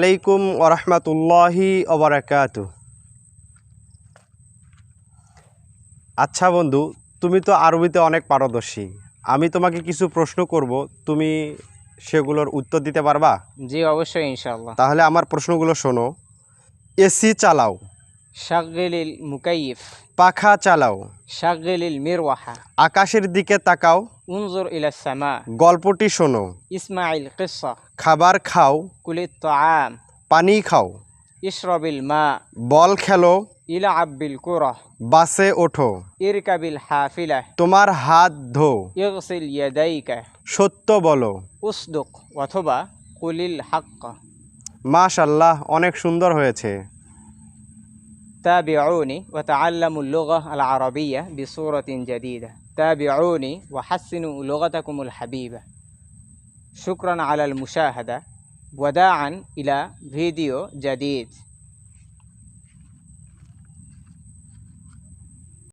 আলাইকুম ওরহমতুল্লাহি ওবরাকাতু। আচ্ছা বন্ধু তুমি তো আরবিতে অনেক পারদর্শী। আমি তোমাকে কিছু প্রশ্ন করব তুমি সেগুলোর উত্তর দিতে পারবা? জি অবশ্যই ইনশাআল্লাহ। তাহলে আমার প্রশ্নগুলো শোনো। এসি চালাও। শাগলিল মুকাইফ পাখা চালাও। শাগলিল মিরওয়াহা। আকাশের দিকে তাকাও। উনজুর ইলা সামা। গল্পটি শোনো। ইসমাইল কিসা খাবার খাও। কুলিত তাআম পানি খাও। ইশরাবিল মা। বল খেলো। ইলা আব্বিল কুরা। বাসে ওঠো। ইরকাবিল হাফিলা। তোমার হাত ধো। ইগসিল ইয়াদাইকা। সত্য বলো। উসদুক অথবা কুলিল হাক্কা। মাশাল্লাহ অনেক সুন্দর হয়েছে। تابعوني وتعلموا اللغة العربية بصورة جديدة. تابعوني وحسنوا لغتكم الحبيبة. شكرا على المشاهدة. وداعا إلى فيديو جديد.